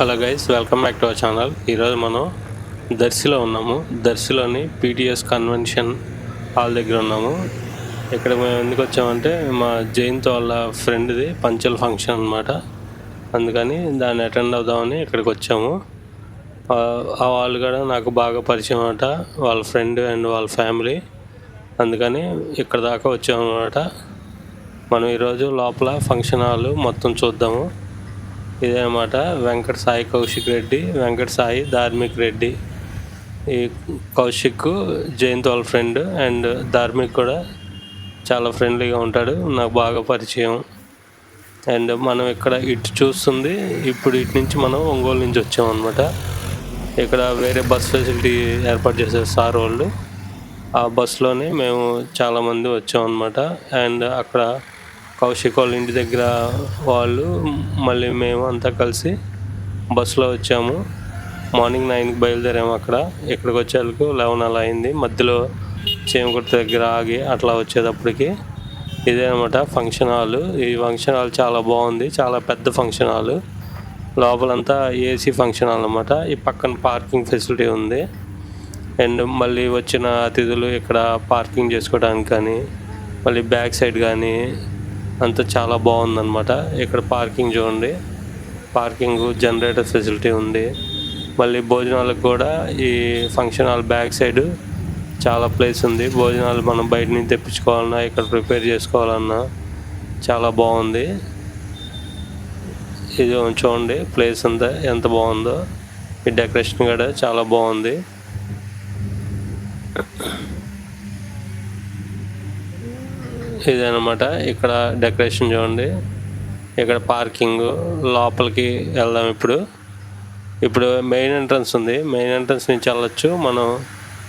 Hello guys welcome back to our channel ఈరోజు మనం దర్శిలో ఉన్నాము. దర్శిలోని పీటీఎస్ కన్వెన్షన్ హాల్ దగ్గర ఉన్నాము. ఇక్కడ మేము ఎందుకు వచ్చామంటే మా జయంత్ వాళ్ళ ఫ్రెండ్ది పంచల్ ఫంక్షన్ అనమాట అందుకని దాన్ని అటెండ్ అవుదామని ఇక్కడికి వచ్చాము. ఆ- వాళ్ళు కూడా నాకు బాగా పరిచయం అనమాట వాళ్ళ ఫ్రెండ్ అండ్ వాళ్ళ ఫ్యామిలీ అందుకని ఇక్కడ దాకా వచ్చామన్నమాట. మనం ఈరోజు లోపల ఫంక్షన్ హాల్ మొత్తం చూద్దాము. ఇదే అనమాట వెంకట సాయి కౌశిక్ రెడ్డి వెంకట సాయి ధార్మిక్ రెడ్డి. ఈ కౌశిక్ జయంత్ వాళ్ళ ఫ్రెండ్ అండ్ ధార్మిక్ కూడా చాలా ఫ్రెండ్లీగా ఉంటాడు. నాకు బాగా పరిచయం. అండ్ మనం ఇక్కడ ఇటు చూస్తుంది ఇప్పుడు ఇటు నుంచి మనం ఒంగోలు నుంచి వచ్చాం అనమాట ఇక్కడ వేరే బస్ ఫెసిలిటీ ఏర్పాటు చేశారు సార్ వాళ్ళు. ఆ బస్సులోనే మేము చాలామంది వచ్చాం అనమాట అండ్ అక్కడ కౌశిక్ వాళ్ళ ఇంటి దగ్గర వాళ్ళు మళ్ళీ మేము అంతా కలిసి బస్సులో వచ్చాము. మార్నింగ్ నైన్కి బయలుదేరాము అక్కడ. ఇక్కడికి వచ్చేందుకు లెవెన్ అలా అయింది. మధ్యలో చేమకుర్తి దగ్గర ఆగి అట్లా వచ్చేటప్పటికి ఇదే అనమాట ఫంక్షన్ హాల్. ఈ ఫంక్షన్ హాల్ చాలా బాగుంది. చాలా పెద్ద ఫంక్షన్ హాల్. లోపలంతా ఏసీ ఫంక్షన్ హాల్ అనమాట ఈ పక్కన పార్కింగ్ ఫెసిలిటీ ఉంది. అండ్ మళ్ళీ వచ్చిన అతిథులు ఇక్కడ పార్కింగ్ చేసుకోవడానికి కానీ మళ్ళీ బ్యాక్ సైడ్ కానీ అంతా చాలా బాగుందన్నమాట. ఇక్కడ పార్కింగ్ చూడండి. పార్కింగ్ జనరేటర్ ఫెసిలిటీ ఉంది. మళ్ళీ భోజనాలకు కూడా ఈ ఫంక్షన్ హాల్ బ్యాక్ సైడ్ చాలా ప్లేస్ ఉంది. భోజనాలు మనం బయట నుంచి తెప్పించుకోవాలన్నా ఇక్కడ ప్రిపేర్ చేసుకోవాలన్నా చాలా బాగుంది. ఇది చూడండి ప్లేస్ అంతా ఎంత బాగుందో. ఈ డెకరేషన్ కూడా చాలా బాగుంది. ఇదనమాట ఇక్కడ డెకరేషన్ చూడండి. ఇక్కడ పార్కింగ్ లోపలికి వెళ్దాం ఇప్పుడు. ఇప్పుడు మెయిన్ ఎంట్రన్స్ ఉంది. మెయిన్ ఎంట్రన్స్ నుంచి వెళ్ళొచ్చు. మనం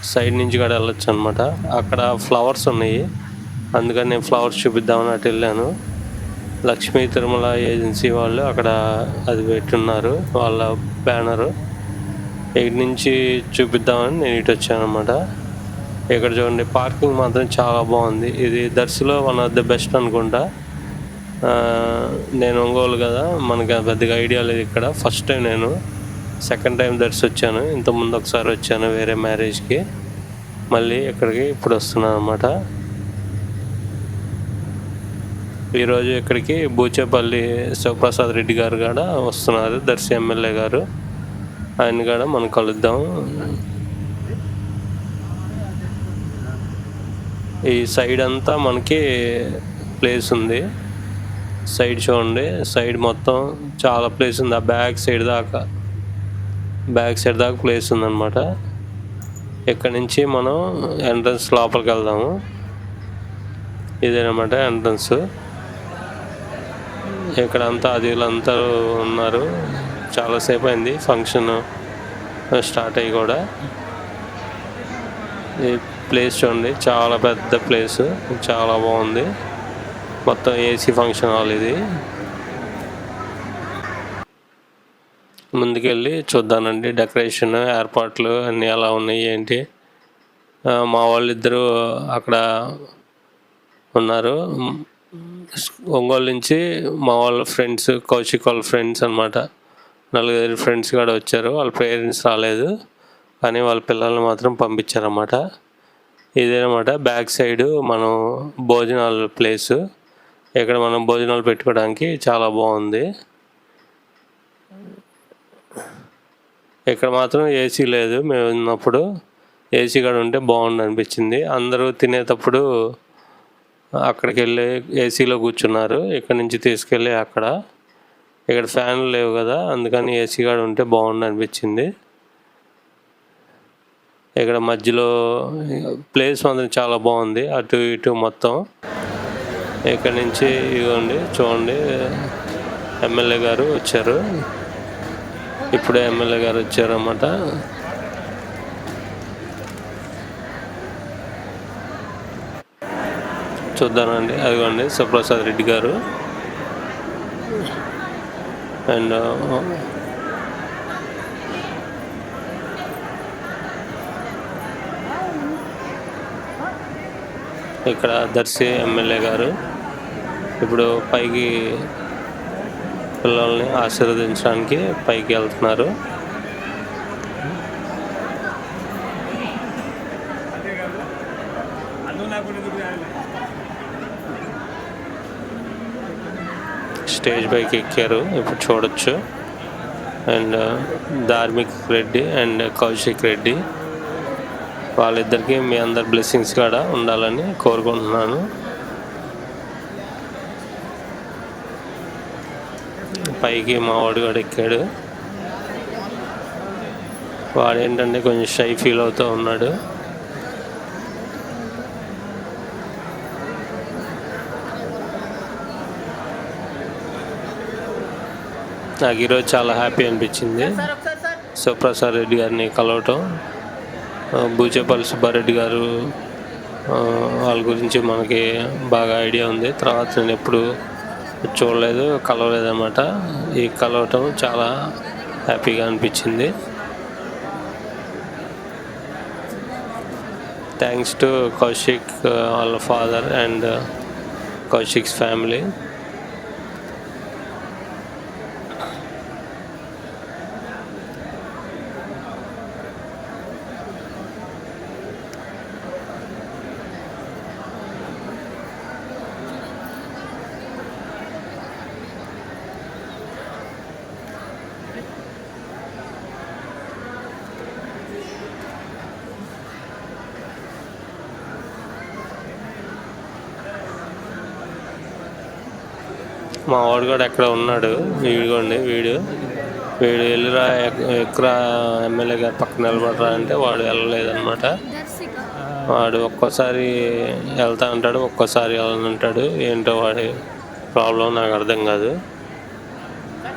సైడ్ నుంచి కూడా వెళ్ళొచ్చు అనమాట అక్కడ ఫ్లవర్స్ ఉన్నాయి. అందుకని నేను ఫ్లవర్స్ చూపిద్దామని అటు వెళ్ళాను. లక్ష్మీ తిరుమల ఏజెన్సీ వాళ్ళు అక్కడ అది పెట్టున్నారు. వాళ్ళ బ్యానరు. ఇటు నుంచి చూపిద్దామని నేను ఇటు వచ్చాను అనమాట ఇక్కడ చూడండి పార్కింగ్ మాత్రం చాలా బాగుంది. ఇది దర్శిలో వన్ ఆఫ్ ద బెస్ట్ అనుకుంటా. నేను ఒంగోలు కదా మనకి పెద్దగా ఐడియా లేదు ఇక్కడ. ఫస్ట్ టైం నేను సెకండ్ టైం దర్శి వచ్చాను. ఇంతకుముందు ఒకసారి వచ్చాను వేరే మ్యారేజ్కి మళ్ళీ ఇక్కడికి ఇప్పుడు వస్తున్నాను అనమాట ఈరోజు ఇక్కడికి బూచేపల్లి శివప్రసాద్ రెడ్డి గారు కూడా వస్తున్నారు. దర్శి ఎమ్మెల్యే గారు. ఆయన కూడా మనం కలుద్దాం. ఈ సైడ్ అంతా మనకి ప్లేస్ ఉంది. సైడ్ చూడండి సైడ్ మొత్తం చాలా ప్లేస్ ఉంది. ఆ బ్యాక్ సైడ్ దాకా. బ్యాక్ సైడ్ దాకా ప్లేస్ ఉందన్నమాట. ఇక్కడ నుంచి మనం ఎంట్రన్స్ లోపలికి వెళ్దాము. ఇదేనమాట ఎంట్రన్స్ ఇక్కడ అంతా అదిలంతా ఉన్నారు. చాలాసేపు అయింది. ఫంక్షన్ స్టార్ట్ uh, అయ్యి కూడా. ఈ ప్లేస్ చూడండి. చాలా పెద్ద ప్లేస్. చాలా బాగుంది. మొత్తం ఏసీ ఫంక్షన్ హాల్ ఇది. ముందుకెళ్ళి చూద్దానండి. డెకరేషన్ ఏర్పాట్లు అన్నీ ఎలా ఉన్నాయి ఏంటి? మా వాళ్ళిద్దరూ అక్కడ ఉన్నారు. ఒంగోలు నుంచి మా వాళ్ళ ఫ్రెండ్స్ కౌశిక్ వాళ్ళ ఫ్రెండ్స్ అనమాట నలుగురు ఫ్రెండ్స్ కూడా వచ్చారు. వాళ్ళ పేరెంట్స్ రాలేదు. కానీ వాళ్ళ పిల్లల్ని మాత్రం పంపించారన్నమాట. ఇదేనమాట బ్యాక్ సైడ్ మనం భోజనాల ప్లేస్. ఇక్కడ మనం భోజనాలు పెట్టుకోవడానికి చాలా బాగుంది. ఇక్కడ మాత్రం ఏసీ లేదు మేము ఉన్నప్పుడు ఏసీ కూడా ఉంటే బాగుండు అనిపించింది. అందరూ తినేటప్పుడు అక్కడికి వెళ్ళి ఏసీలో కూర్చున్నారు ఇక్కడ నుంచి తీసుకెళ్ళి అక్కడ. ఇక్కడ ఫ్యాన్లు లేవు కదా అందుకని ఏసీ కూడా ఉంటే బాగుండు అనిపించింది. ఇక్కడ మధ్యలో ప్లేస్ మాత్రం చాలా బాగుంది. అటు ఇటు మొత్తం. ఇక్కడ నుంచి ఇవ్వండి చూడండి. ఎమ్మెల్యే గారు వచ్చారు. ఇప్పుడే ఎమ్మెల్యే గారు వచ్చారన్నమాట. చూద్దానండి అదిగోండి సుప్రసాద్ రెడ్డి గారు. అండ్ ఇక్కడ దర్శి ఎమ్మెల్యే గారు. ఇప్పుడు పైకి పిల్లల్ని ఆశీర్వదించడానికి పైకి వెళ్తున్నారు. స్టేజ్ పైకి ఎక్కారు. ఇప్పుడు చూడొచ్చు. And Dharmik Reddy and Kaushik Reddy. వాళ్ళిద్దరికి మీ అందరి బ్లెస్సింగ్స్ కూడా ఉండాలని కోరుకుంటున్నాను. పైకి మా వాడు కూడా ఎక్కాడు. వాడు ఏంటంటే కొంచెం షై ఫీల్ అవుతూ ఉన్నాడు. నాకు ఈరోజు చాలా హ్యాపీ అనిపించింది. సుప్రసాద్ రెడ్డి గారిని కలవటం. బూచేపల్లి సుబ్బారెడ్డి గారు వాళ్ళ గురించి మనకి బాగా ఐడియా ఉంది. తర్వాత నేను ఎప్పుడు చూడలేదు కలవలేదు అనమాట ఈ కలవటం చాలా హ్యాపీగా అనిపించింది. థ్యాంక్స్ టు కౌశిక్ వాళ్ళ ఫాదర్ అండ్ కౌశిక్స్ ఫ్యామిలీ మా వాడు కూడా ఎక్కడ ఉన్నాడు? వీడుకోండి వీడు. వీడు వెళ్ళిరా ఎక్- ఎక్కరా ఎమ్మెల్యే గారు పక్కన నిలబడరా అంటే వాడు వెళ్ళలేదన్నమాట. వాడు ఒక్కోసారి వెళ్తా ఉంటాడు ఒక్కోసారి వెళ్ళనుంటాడు ఏంటో వాడి ప్రాబ్లం నాకు అర్థం కాదు.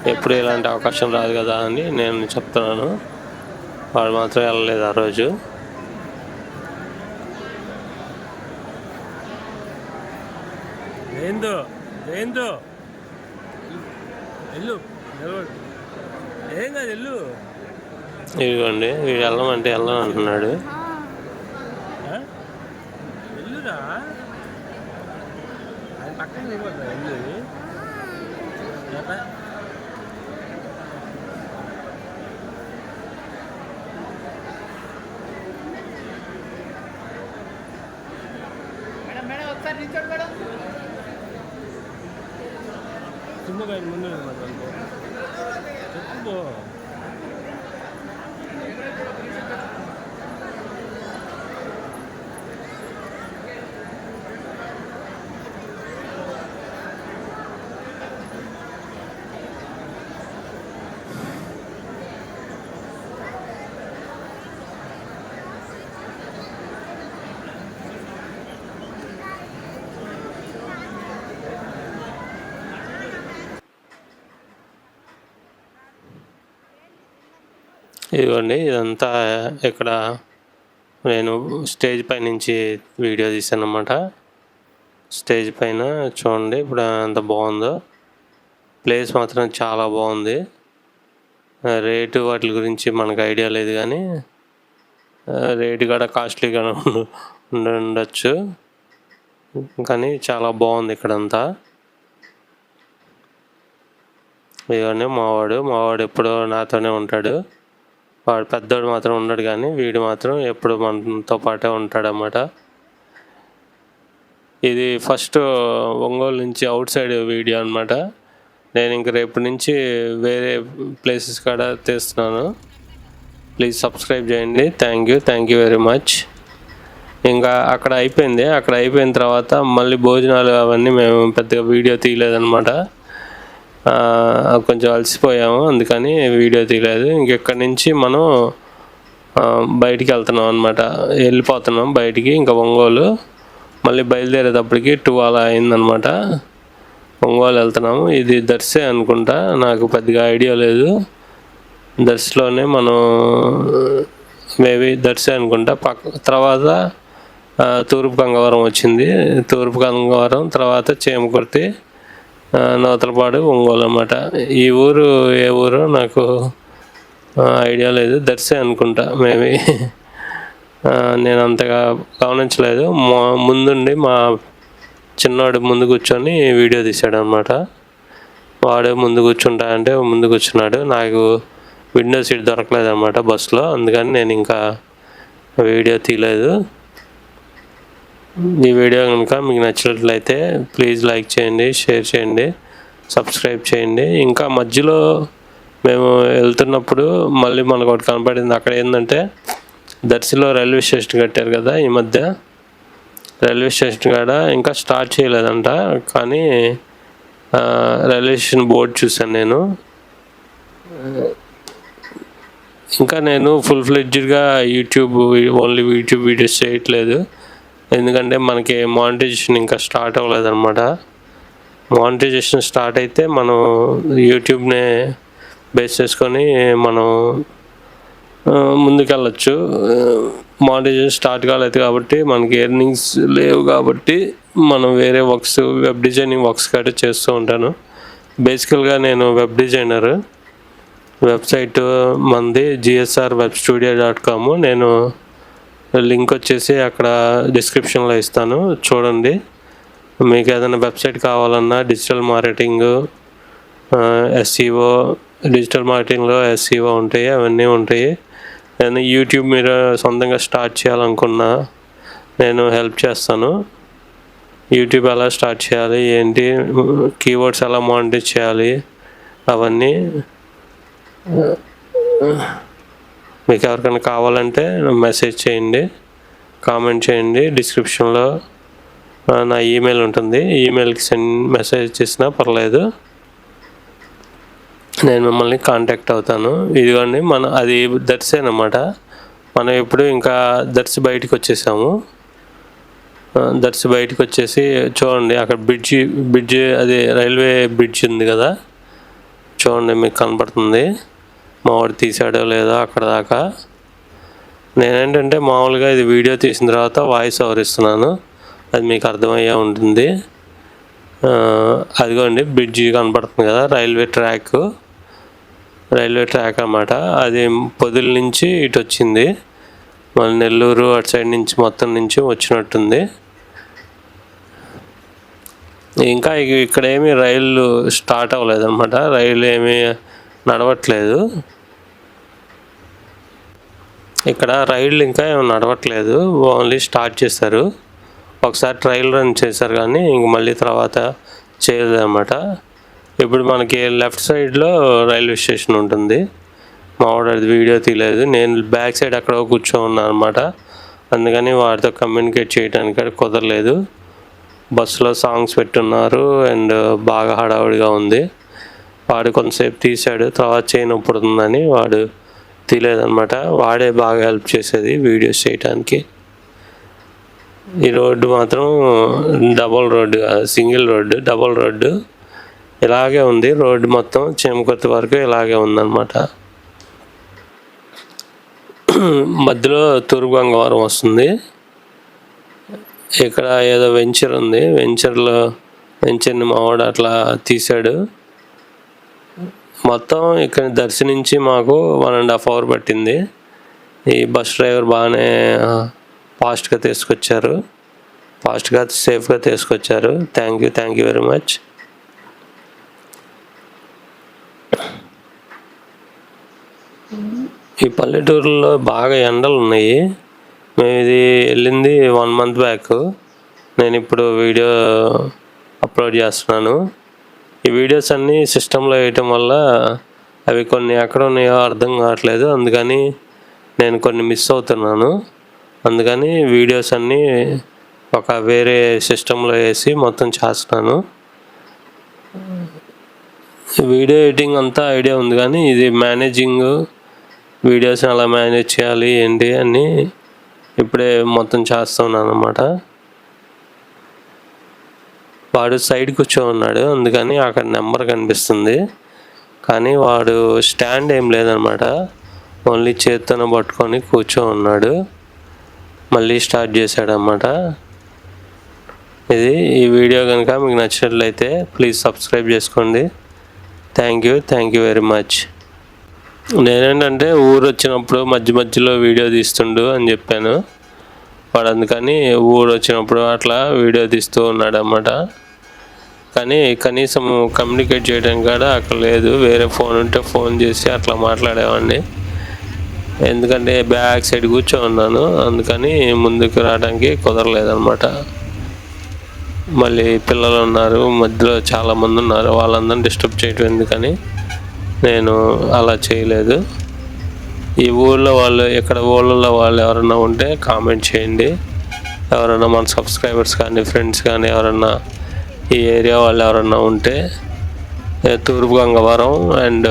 ఎప్పుడు ఇలాంటి అవకాశం రాదు కదా అని నేను చెప్తున్నాను. వాడు మాత్రం వెళ్ళలేదు ఆ రోజు. ఏందో? ఏందో? నిలబడు. ఏం కాదు ఎల్లు ఇదిగోండి వీడు వెళ్ళమంటే వెళ్ళను అంటున్నాడు. ఆయన పక్కన ఎల్లు ఇదిగోండి ఇదంతా ఇక్కడ నేను స్టేజ్ పై నుంచి వీడియో తీసాను అనమాట స్టేజ్ పైన చూడండి ఇప్పుడు ఎంత బాగుందో. ప్లేస్ మాత్రం చాలా బాగుంది. రేటు వాటి గురించి మనకు ఐడియా లేదు కానీ రేటు కూడా కాస్ట్లీగా ఉండొచ్చు. కానీ చాలా బాగుంది ఇక్కడంతా. ఇవన్నీ మావాడు మావాడు ఎప్పుడో నాతోనే ఉంటాడు. వాడు పెద్దోడు మాత్రం ఉండడు కానీ వీడు మాత్రం ఎప్పుడు మనతో పాటే ఉంటాడన్నమాట. ఇది ఫస్ట్ ఒంగోలు నుంచి అవుట్ సైడ్ వీడియో అనమాట నేను ఇంక రేపు నుంచి వేరే ప్లేసెస్ కాడ తీస్తున్నాను. ప్లీజ్ సబ్స్క్రైబ్ చేయండి. Thank you thank you very much. ఇంకా అక్కడ అయిపోయింది. అక్కడ అయిపోయిన తర్వాత మళ్ళీ భోజనాలు అవన్నీ మేము పెద్దగా వీడియో తీయలేదన్నమాట. కొంచెం అలసిపోయాము అందుకని వీడియో తీయలేదు. ఇంకెక్కడి నుంచి మనం బయటికి వెళ్తున్నాం అనమాట వెళ్ళిపోతున్నాం బయటికి ఇంకా ఒంగోలు. మళ్ళీ బయలుదేరేటప్పటికి టూ అలా అయిందనమాట ఒంగోలు వెళ్తున్నాము. ఇది దర్శే అనుకుంటా. నాకు పెద్దగా ఐడియా లేదు. దర్శలోనే మనం మేబీ దర్శే అనుకుంటా. పక్క తర్వాత తూర్పు గంగవరం వచ్చింది. తూర్పు గంగవరం తర్వాత చేమకుర్తి. నూతలపాడు ఒంగోలు అన్నమాట. ఈ ఊరు ఏ ఊరు నాకు ఐడియా లేదు. దర్శే అనుకుంటా మేబీ. నేను అంతగా గమనించలేదు. మా ముందుండి మా చిన్నవాడు ముందు కూర్చొని వీడియో తీశాడు అనమాట వాడు ముందు కూర్చుంటా అంటే ముందు కూర్చున్నాడు. నాకు విండో సీట్ దొరకలేదు అనమాట బస్సులో. అందుకని నేను ఇంకా వీడియో తీయలేదు. ఈ వీడియో కనుక మీకు నచ్చినట్లయితే ప్లీజ్ లైక్ చేయండి షేర్ చేయండి సబ్స్క్రైబ్ చేయండి. ఇంకా మధ్యలో మేము వెళ్తున్నప్పుడు మళ్ళీ మనకు ఒకటి కనపడింది. అక్కడ ఏంటంటే దర్శిలో రైల్వే స్టేషన్ కట్టారు కదా ఈ మధ్య. రైల్వే స్టేషన్ కాడ ఇంకా స్టార్ట్ చేయలేదంట. కానీ రైల్వే స్టేషన్ బోర్డు చూశాను నేను. ఇంకా నేను ఫుల్ ఫ్లెడ్జ్డ్గా యూట్యూబ్ ఓన్లీ యూట్యూబ్ వీడియోస్ చేయట్లేదు. ఎందుకంటే మనకి మానిటైజేషన్ ఇంకా స్టార్ట్ అవ్వలేదు అనమాట మానిటైజేషన్ స్టార్ట్ అయితే మనం యూట్యూబ్నే బేస్ చేసుకొని మనం ముందుకెళ్ళచ్చు. మానిటైజేషన్ స్టార్ట్ కాలేదు కాబట్టి మనకి ఎర్నింగ్స్ లేవు కాబట్టి మనం వేరే వర్క్స్ వెబ్ డిజైనింగ్ వర్క్స్ గట్రా చేస్తూ ఉంటాను. బేసికల్గా నేను వెబ్ డిజైనర్ వెబ్సైట్ మంది GSR web studio dot com నేను లింక్ వచ్చేసి అక్కడ డిస్క్రిప్షన్లో ఇస్తాను. చూడండి. మీకు ఏదైనా వెబ్సైట్ కావాలన్నా డిజిటల్ మార్కెటింగ్ ఎస్సీఓ డిజిటల్ మార్కెటింగ్లో ఎస్సీఓ ఉంటాయి అవన్నీ ఉంటాయి. నేను యూట్యూబ్ మీరు సొంతంగా స్టార్ట్ చేయాలనుకున్నా నేను హెల్ప్ చేస్తాను. యూట్యూబ్ ఎలా స్టార్ట్ చేయాలి ఏంటి కీవర్డ్స్ ఎలా మానిటర్ చేయాలి అవన్నీ మీకు ఎవరికైనా కావాలంటే మెసేజ్ చేయండి కామెంట్ చేయండి. డిస్క్రిప్షన్లో నా ఈమెయిల్ ఉంటుంది. ఈమెయిల్కి సెండ్ మెసేజ్ చేసినా పర్లేదు. నేను మిమ్మల్ని కాంటాక్ట్ అవుతాను. ఇదిగోండి మన అది దర్శి అనమాట మనం ఇప్పుడు ఇంకా దర్శి బయటికి వచ్చేసాము. దర్శి బయటికి వచ్చేసి చూడండి అక్కడ బ్రిడ్జి బ్రిడ్జి అది రైల్వే బ్రిడ్జ్ ఉంది కదా. చూడండి మీకు కనపడుతుంది. మావాడు తీసాడో లేదో అక్కడ దాకా. నేనేంటంటే మామూలుగా ఇది వీడియో తీసిన తర్వాత వాయిస్ ఓవర్ ఇస్తున్నాను. అది మీకు అర్థమయ్యే ఉంటుంది. అదిగోండి బ్రిడ్జి కనపడుతుంది కదా రైల్వే ట్రాక్. రైల్వే ట్రాక్ అన్నమాట. అది పొదుల నుంచి ఇటు వచ్చింది. మళ్ళీ నెల్లూరు అటు సైడ్ నుంచి మొత్తం నుంచి వచ్చినట్టుంది. ఇంకా ఇక్కడ ఏమీ రైళ్ళు స్టార్ట్ అవ్వలేదు అనమాట రైలు ఏమీ నడవట్లేదు. ఇక్కడ రైళ్ళు ఇంకా ఏమి నడవట్లేదు. ఓన్లీ స్టార్ట్ చేశారు. ఒకసారి ట్రయల్ రన్ చేశారు కానీ ఇంక మళ్ళీ తర్వాత చేయలేదన్నమాట. ఇప్పుడు మనకి లెఫ్ట్ సైడ్లో రైల్వే స్టేషన్ ఉంటుంది. మావాడు అది వీడియో తీయలేదు. నేను బ్యాక్ సైడ్ అక్కడ కూర్చో ఉన్నాను అనమాట అందుకని వారితో కమ్యూనికేట్ చేయడానికి కుదరలేదు. బస్సులో సాంగ్స్ పెట్టున్నారు అండ్ బాగా హడావుడిగా ఉంది. వాడు కొంతసేపు తీశాడు తర్వాత చేయనప్పుడుందని వాడు తీయలేదన్నమాట వాడే బాగా హెల్ప్ చేసేది వీడియోస్ చేయడానికి ఈ రోడ్డు మాత్రం double road single road double road ఇలాగే ఉంది. రోడ్డు మొత్తం చేమకొత్తి వరకు ఇలాగే ఉందన్నమాట. మధ్యలో తూర్పు గంగవరం వస్తుంది. ఇక్కడ ఏదో వెంచర్ ఉంది. వెంచర్లో వెంచర్ని మావాడు అట్లా తీశాడు. మొత్తం ఇక్కడ దర్శనించి మాకు వన్ అండ్ హాఫ్ అవర్ పట్టింది. ఈ బస్ డ్రైవర్ బాగానే ఫాస్ట్గా తీసుకొచ్చారు. ఫాస్ట్గా సేఫ్గా తీసుకొచ్చారు. Thank you thank you very much ఈ పల్లెటూరులో బాగా ఎండలు ఉన్నాయి. మేము ఇది వెళ్ళింది వన్ మంత్ బ్యాక్ నేను ఇప్పుడు వీడియో అప్లోడ్ చేస్తున్నాను. ఈ వీడియోస్ అన్నీ సిస్టంలో వేయటం వల్ల అవి కొన్ని ఎక్కడ ఉన్నాయో అర్థం కావట్లేదు. అందుకని నేను కొన్ని మిస్ అవుతున్నాను. అందుకని వీడియోస్ అన్నీ ఒక వేరే సిస్టంలో వేసి మొత్తం చేస్తున్నాను. వీడియో ఎడిటింగ్ అంతా ఐడియా ఉంది కానీ ఇది మేనేజింగ్ వీడియోస్ ఎలా మేనేజ్ చేయాలి ఏంటి అని ఇప్పుడే మొత్తం చేస్తున్నాను అనమాట వాడు సైడ్ కూర్చో ఉన్నాడు. అందుకని అక్కడ నెంబర్ కనిపిస్తుంది. కానీ వాడు స్టాండ్ ఏం లేదనమాట. ఓన్లీ చేత్తోనే పట్టుకొని కూర్చో ఉన్నాడు. మళ్ళీ స్టార్ట్ చేశాడనమాట. ఇది ఈ వీడియో కనుక మీకు నచ్చినట్లయితే ప్లీజ్ సబ్స్క్రైబ్ చేసుకోండి. Thank you thank you very much నేనేంటంటే ఊరు వచ్చినప్పుడు మధ్య మధ్యలో వీడియో తీస్తుండు అని చెప్పాను. పడదు అందుకని ఊరు వచ్చినప్పుడు అట్లా వీడియో తీస్తూ ఉన్నాడు అన్నమాట కానీ కనీసం కమ్యూనికేట్ చేయడానికి కూడా అక్కడ లేదు. వేరే ఫోన్ ఉంటే ఫోన్ చేసి అట్లా మాట్లాడేవాడిని. ఎందుకంటే బ్యాక్ సైడ్ కూర్చో ఉన్నాను. అందుకని ముందుకు రావడానికి కుదరలేదన్నమాట. మళ్ళీ పిల్లలు ఉన్నారు మధ్యలో చాలామంది ఉన్నారు. వాళ్ళందరిని డిస్టర్బ్ చేయటం ఎందుకని నేను అలా చేయలేదు. ఈ ఊళ్ళో వాళ్ళు ఇక్కడ ఊళ్ళలో వాళ్ళు ఎవరైనా ఉంటే కామెంట్ చేయండి. ఎవరైనా మన సబ్స్క్రైబర్స్ కానీ ఫ్రెండ్స్ కానీ ఎవరైనా ఈ ఏరియా వాళ్ళు ఎవరైనా ఉంటే తూర్పు గంగవరం అండ్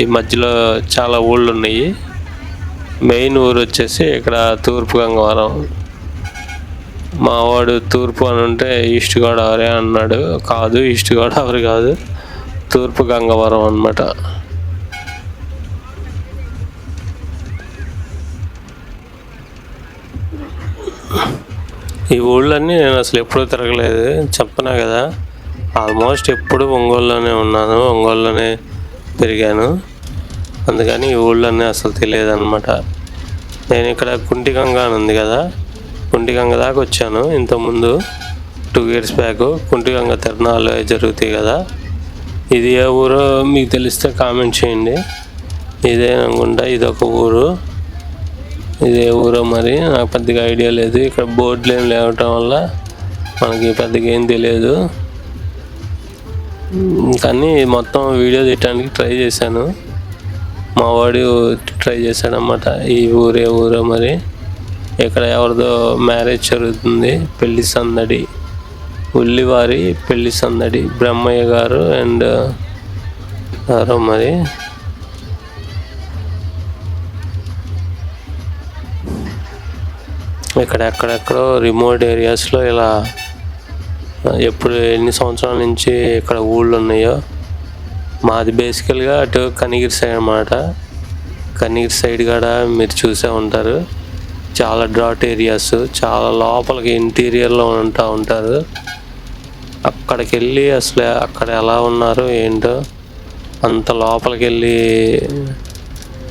ఈ మధ్యలో చాలా ఊళ్ళు ఉన్నాయి. మెయిన్ ఊరు వచ్చేసి ఇక్కడ తూర్పు గంగవరం. మా వాడు తూర్పు అని ఉంటే ఈస్ట్ గోదావరి అన్నాడు. కాదు ఈస్ట్ గోదావరి కాదు తూర్పు గంగవరం అనమాట ఈ ఊళ్ళన్నీ నేను అసలు ఎప్పుడూ తిరగలేదు చెప్పనా కదా? ఆల్మోస్ట్ ఎప్పుడు ఒంగోలులోనే ఉన్నాను ఒంగోలులోనే పెరిగాను. అందుకని ఈ ఊళ్ళన్నీ అసలు తెలియదు అనమాట నేను ఇక్కడ కుంటిగంగ అని ఉంది కదా కుంటిగంగ దాకా వచ్చాను ఇంతకుముందు టూ ఇయర్స్ బ్యాక్ కుంటిగంగ తిరణాలు అవి జరుగుతాయి కదా. ఇది ఏ ఊరో మీకు తెలిస్తే కామెంట్ చేయండి. ఇదే అనుకుంటా ఇదొక ఊరు. ఇది ఏ ఊరో మరి. నాకు పెద్దగా ఐడియా లేదు. ఇక్కడ బోర్డులు ఏం లేవటం వల్ల మనకి పెద్దగా ఏం తెలియదు. కానీ మొత్తం వీడియో తీయడానికి ట్రై చేశాను. మా వాడు ట్రై చేశాడనమాట ఈ ఊరే ఊరో మరి. ఇక్కడ ఎవరిదో మ్యారేజ్ జరుగుతుంది. పెళ్ళి సందడి. ఉల్లివారి పెళ్ళి సందడి. బ్రహ్మయ్య గారు అండ్ ఎవరో మరి. ఇక్కడ ఎక్కడెక్కడో రిమోట్ ఏరియాస్లో ఇలా ఎప్పుడు ఎన్ని సంవత్సరాల నుంచి ఇక్కడ ఊళ్ళు ఉన్నాయో. మాది బేసికల్గా అటు కనిగిరి సైడ్ అన్నమాట. కనిగిరి సైడ్ కూడా మీరు చూసే ఉంటారు. చాలా డ్రాట్ ఏరియాస్ చాలా లోపలికి ఇంటీరియర్లో ఉంటా ఉంటారు. అక్కడికి వెళ్ళి అసలు అక్కడ ఎలా ఉన్నారు ఏంటో అంత లోపలికి వెళ్ళి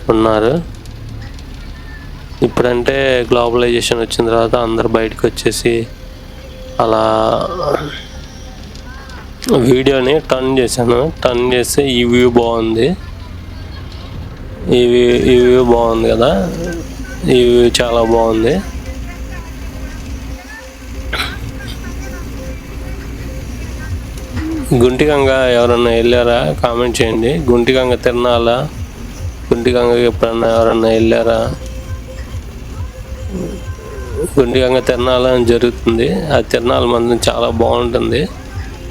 ఉన్నారు. ఇప్పుడంటే గ్లోబలైజేషన్ వచ్చిన తర్వాత అందరు బయటకు వచ్చేసి అలా వీడియోని టర్న్ చేశాను. టర్న్ చేస్తే ఈ వ్యూ బాగుంది. ఈ వ్యూ ఈ వ్యూ బాగుంది కదా? ఈ వ్యూ చాలా బాగుంది. గుంటిగంగ ఎవరన్నా వెళ్ళారా? కామెంట్ చేయండి. గుంటిగంగ తిరణాల గుంటిగంగకి ఎప్పుడన్నా ఎవరన్నా వెళ్ళారా? గుండిగంగ తిరణాలు అని జరుగుతుంది. ఆ తిరణాలు మంది చాలా బాగుంటుంది.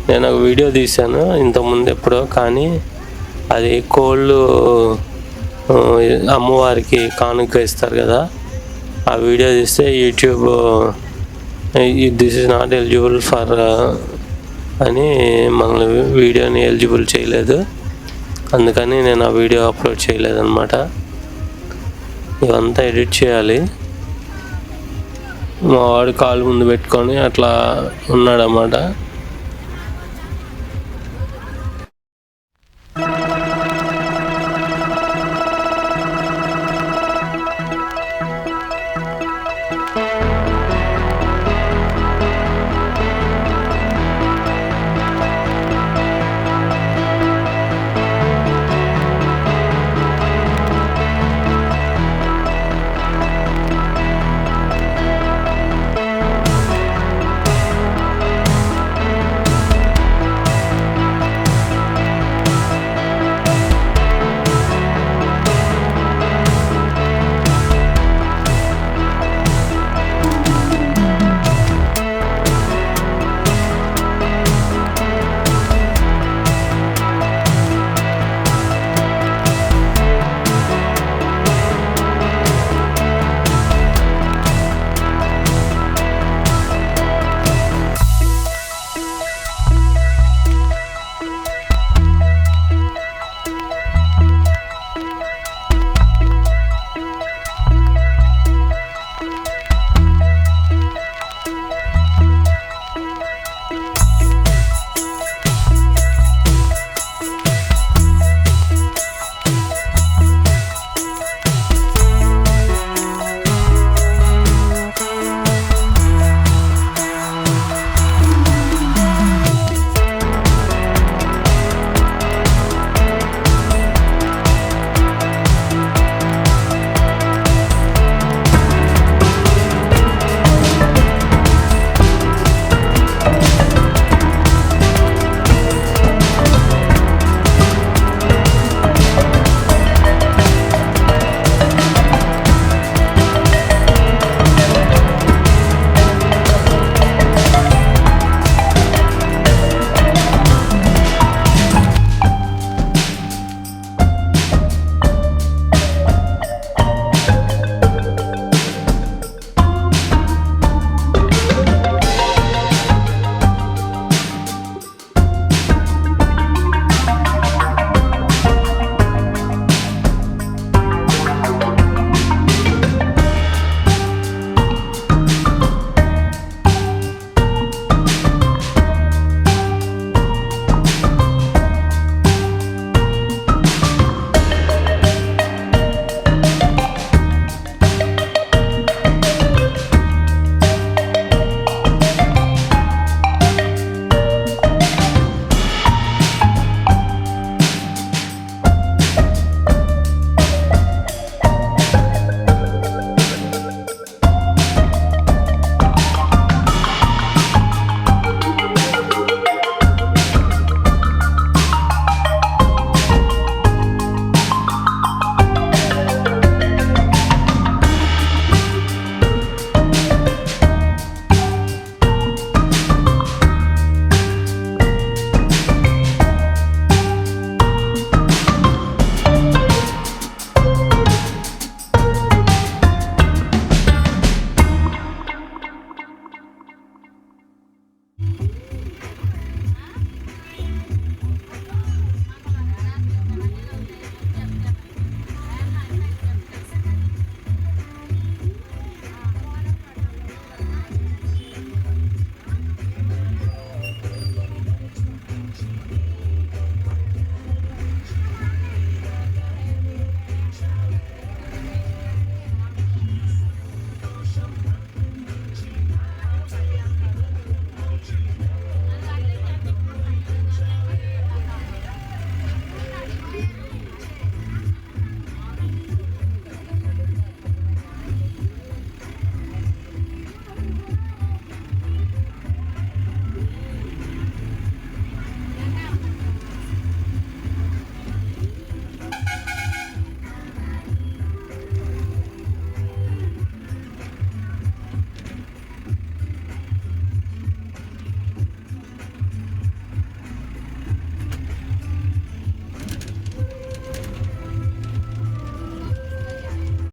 నేను ఒక వీడియో తీశాను. ఇంతకుముందు ఎప్పుడో కానీ అది కోళ్ళు అమ్మవారికి కానుక ఇస్తారు కదా. ఆ వీడియో తీస్తే YouTube this is not eligible for అని మన వీడియోని ఎలిజిబుల్ చేయలేదు. అందుకని నేను ఆ వీడియో అప్లోడ్ చేయలేదన్నమాట. ఇవంతా ఎడిట్ చేయాలి. మా వాడు కాలు ముందు పెట్టుకొని అట్లా ఉన్నాడన్నమాట.